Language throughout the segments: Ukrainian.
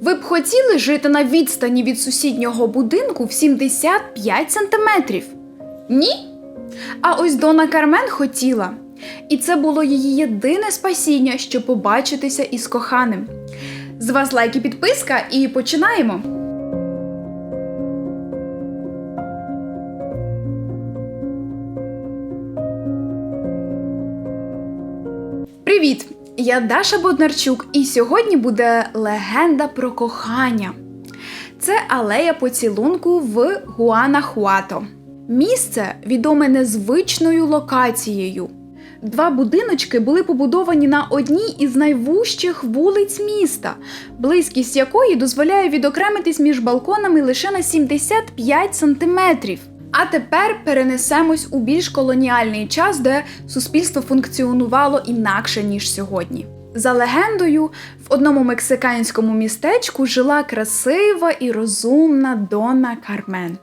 Ви б хотіли жити на відстані від сусіднього будинку в 75 сантиметрів? Ні? А ось Дона Кармен хотіла. І це було її єдине спасіння, щоб побачитися із коханим. З вас лайк і підписка, і починаємо. Привіт! Я Даша Боднарчук, і сьогодні буде легенда про кохання. Це алея поцілунку в Гуанахуато. Місце відоме незвичною локацією. Два будиночки були побудовані на одній із найвужчих вулиць міста, близькість якої дозволяє відокремитись між балконами лише на 75 сантиметрів. А тепер перенесемось у більш колоніальний час, де суспільство функціонувало інакше ніж сьогодні. За легендою, в одному мексиканському містечку жила красива і розумна Донна Кармен.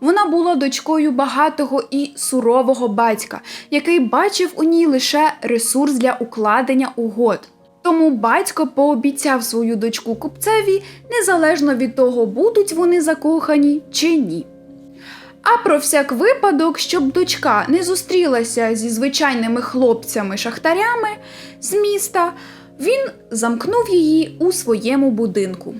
Вона була дочкою багатого і сурового батька, який бачив у ній лише ресурс для укладення угод. Тому батько пообіцяв свою дочку купцеві незалежно від того, будуть вони закохані чи ні. А про всяк випадок, щоб дочка не зустрілася зі звичайними хлопцями-шахтарями з міста, він замкнув її у своєму будинку.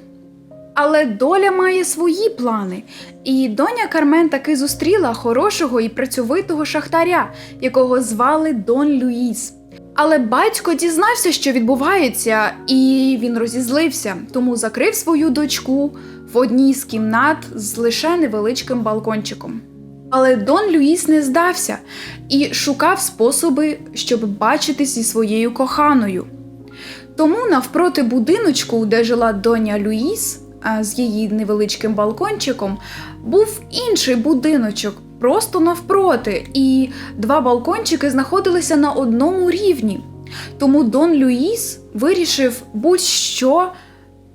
Але доля має свої плани, і доня Кармен таки зустріла хорошого і працьовитого шахтаря, якого звали Дон Люїс. Але батько дізнався, що відбувається, і він розізлився, тому закрив свою дочку в одній з кімнат з лише невеличким балкончиком. Але Дон Люїс не здався і шукав способи, щоб бачитись зі своєю коханою. Тому навпроти будиночку, де жила доня Люїс з її невеличким балкончиком, був інший будиночок просто навпроти, і два балкончики знаходилися на одному рівні. Тому Дон Люїс вирішив будь-що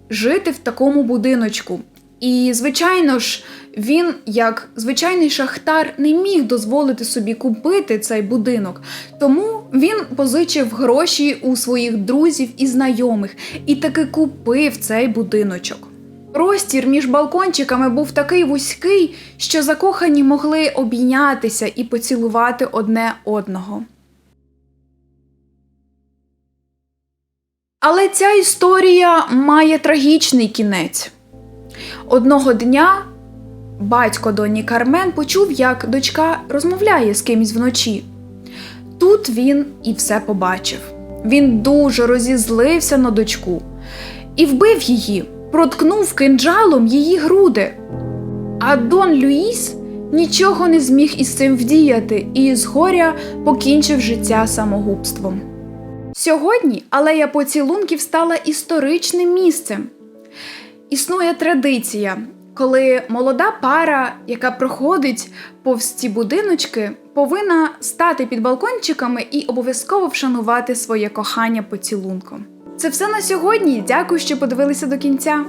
жити в такому будиночку. І, звичайно ж, він, як звичайний шахтар, не міг дозволити собі купити цей будинок, тому він позичив гроші у своїх друзів і знайомих і таки купив цей будиночок. Простір між балкончиками був такий вузький, що закохані могли обійнятися і поцілувати одне одного. Але ця історія має трагічний кінець. Одного дня батько доні Кармен почув, як дочка розмовляє з кимось вночі. Тут він і все побачив. Він дуже розізлився на дочку і вбив її, проткнув кинджалом її груди. А Дон Люїс нічого не зміг із цим вдіяти і згоря покінчив життя самогубством. Сьогодні алея поцілунків стала історичним місцем. Існує традиція, коли молода пара, яка проходить повз ці будиночки, повинна стати під балкончиками і обов'язково вшанувати своє кохання поцілунком. Це все на сьогодні. Дякую, що подивилися до кінця.